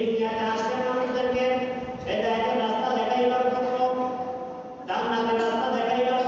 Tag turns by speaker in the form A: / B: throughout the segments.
A: দুনিয়াতে আসলে মানুষদেরকে হেদায়তের রাস্তা দেখাইবার জন্য জান্নাতের রাস্তা দেখাইবার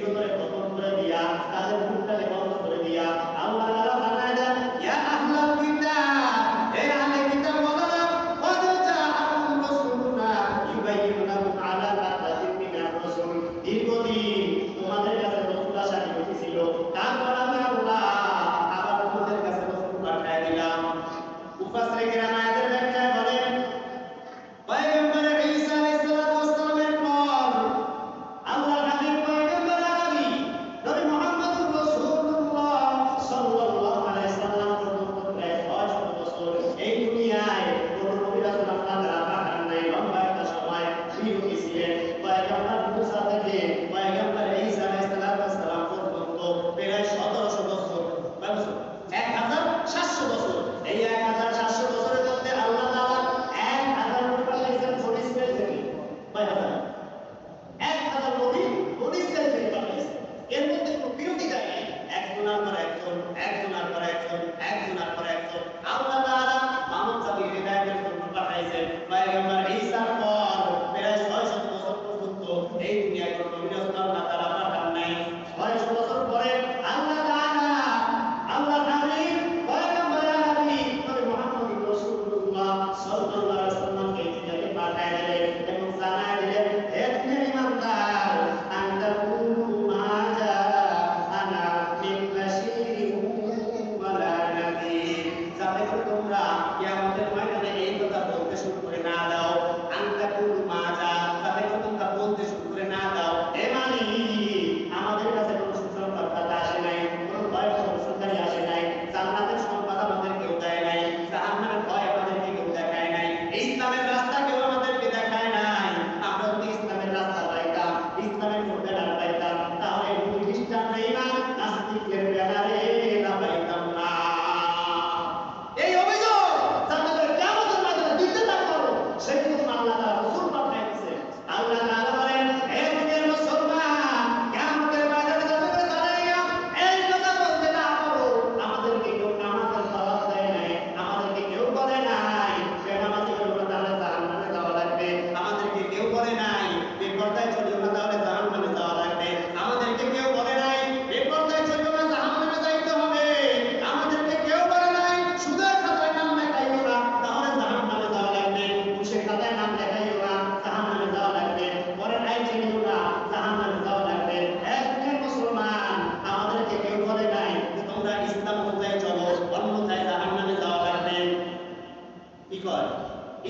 A: consigo no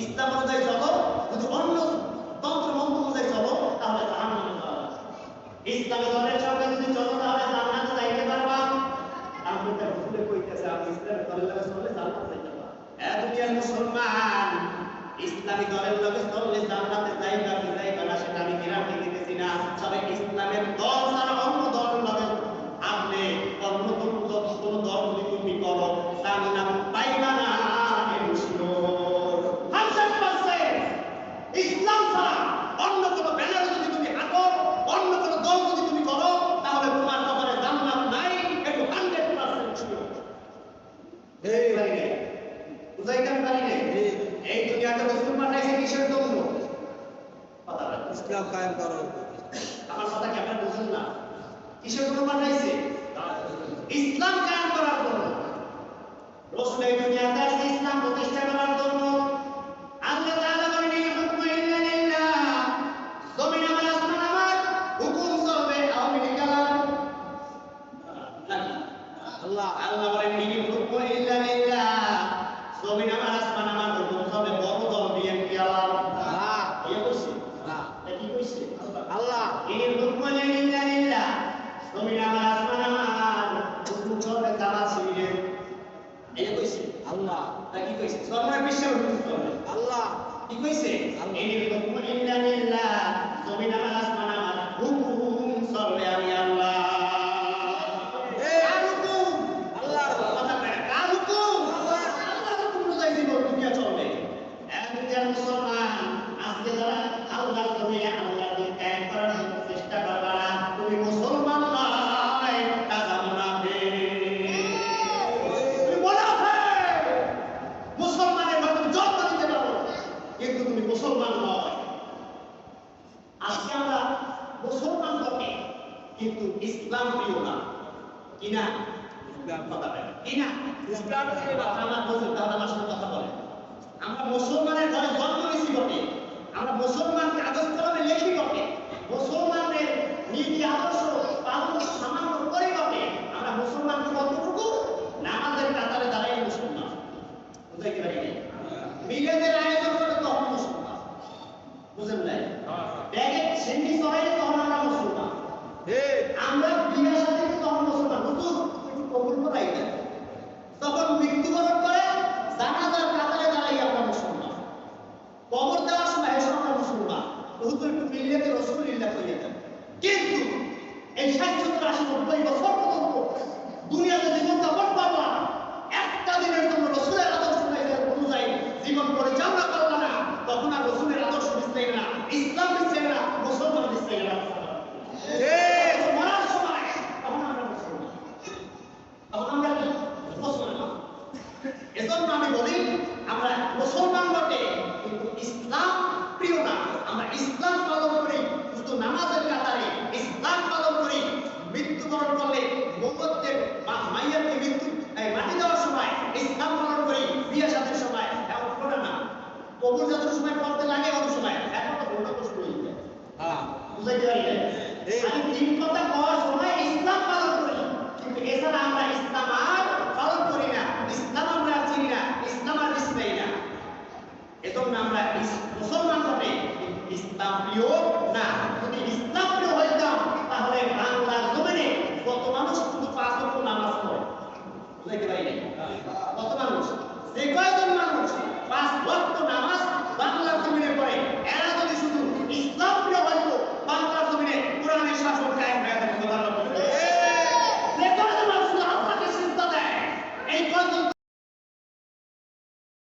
A: ইসলাম অনুযায়ী চলো, যদি অন্য তন্ত্র মন্ত্র অনুযায়ী চলো, তাহলে ইসলামের দলের সঙ্গে যদি চলো, তাহলে যাইতে পারবা।
B: আর ভুলে কইতেছে আমি ইসলামের দলের লগে চললে যাইতে পারবা।
A: এত কি মুসলমান, ইসলামী দলের লগে চললে জান্নাতে যাইবা কি যাইবা না, সেটা আমি গ্যারান্টি দিতেছি না। সবাই ইসলামের দল ছাড়া ইসলাম
B: কায়েম করো
A: আমার কথা কি আপনারা বুঝেন না? কিসের জন্য পাঠাইছে? ইসলাম কায়েম করার জন্য। রসুল এই দুনিয়াতে আসছে ইসলাম প্রতিষ্ঠা করার জন্য আল্লাহ তাআলা বলেন এই হুকম ইল্লা লিল্লাহ। জমিন আমার আসমান আমার হুকুম চলবে আওয়ামী লীগ আলাম
B: আল্লাহ।
A: আল্লাহ বলেন ইনি হুকম ইল্লা লিল্লাহ জমিন আমার আসমান আমার হুকুম চলবে বড় দল বিএনপি আলাম
B: না
A: ইয়ে কইছে
B: না
A: এটা কি কইছে
B: আল্লাহ
A: ইনি হুকম লিল্লাহ লিল্লাহ জমিন আমার আসমান আমার হুকুম চলবে জামাত শিবিরের এই কইছে
B: আল্লাহ
A: কি কইছে? সরকার বিশ্বের
B: আল্লাহ।
A: কি কইছে? ইনি হুকম জমিন আমার হুকুম চলবে আমি আল্লাহ
B: এই
A: কার হুকুম
B: আল্লাহর
A: কথা কয় না, কার হুকুম
B: আল্লাহর।
A: আল্লাহর হুকুম অনুযায়ী জীবন দুনিয়া চলবে এক দুনিয়ার মুসলমান আজকে যারা আল্লাহর জমিনে আল্লাহর দিন কায়েম করার জন্য চেষ্টা করবা না তুমি মুসলমান নয় কাজা মুনাফিক তুমি মুনাফিক মুসলমানের ঘরে তুমি জন্ম দিতে পারো কিন্তু তুমি মুসলমান নয় আজকে আমরা মুসলমান বটে কিন্তু ইসলাম প্রিয় না কি না
B: ইসলাম
A: কথা বলেন কি না
B: প্রিয় না।
A: আমার বলছেন তাহলে আমার সাথে কথা বলেন আমরা মুসলমানের ঘরে জন্ম নিয়েছি বটে আমরা মুসলমান কাগজ কলমে লেখি বটে মুসলমানদের নীতি আদর্শ পালন সামান্য করে বটে আমরা মুসলমান কতটুকু নামাজের কাতারে দাঁড়াই মুসলমান বুঝাইতে পারি মিলেদের আয়োজন করে তখন মুসলমান বুঝেন নাই ব্যাগে সেন্ডি চড়াইলে তখন আমরা মুসলমান
B: এই
A: আমরা বিয়ে সাথে তখন মুসলমান নতুন একটু কবুল করাই না তখন মৃত্যুবরণ করে জানাজার কাতারে দাঁড়াই আমরা মুসলমান কবর দেওয়ার সময় এসব আমরা মুসলমান মিল্লাতে রসুলিল্লাহ হইয়া দেন কিন্তু এই ষাট সত্তর আশি, নব্বই বছর পর্যন্ত দুনিয়াতে জীবন যাপন পাবা একটা দিনের জন্য রসুলের আদর্শ অনুযায়ী জীবন পরিচালনা করবা না, তখন আর রসুলের আদর্শ দিচ্ছে না। ইসলাম দিচ্ছে না, মুসলমান দিচ্ছে না
B: এই
A: মরার সময় তখন আমরা মুসলমান তখন আমরা কি মুসলমান এজন্য আমি বলি আমরা মুসলমান বটে কিন্তু ইসলাম প্রিয় না আমরা ইসলাম পালন করি শুধু নামাজের কাতারে ইসলাম পালন করি মৃত্যুবরণ করলে মোহাম্মদের মাইয়াকে মৃত্যু মাটি দেওয়ার সময় এই স্থান পালন করি বিয়ে সাথের সময় এখন ফোটে না। কবুল যাত্রার সময় পড়তে লাগে অনেক সময়। এখন তো ফোটা তো শুরু হয়ে যায়
B: হ্যাঁ।
A: বুঝাইতে পারি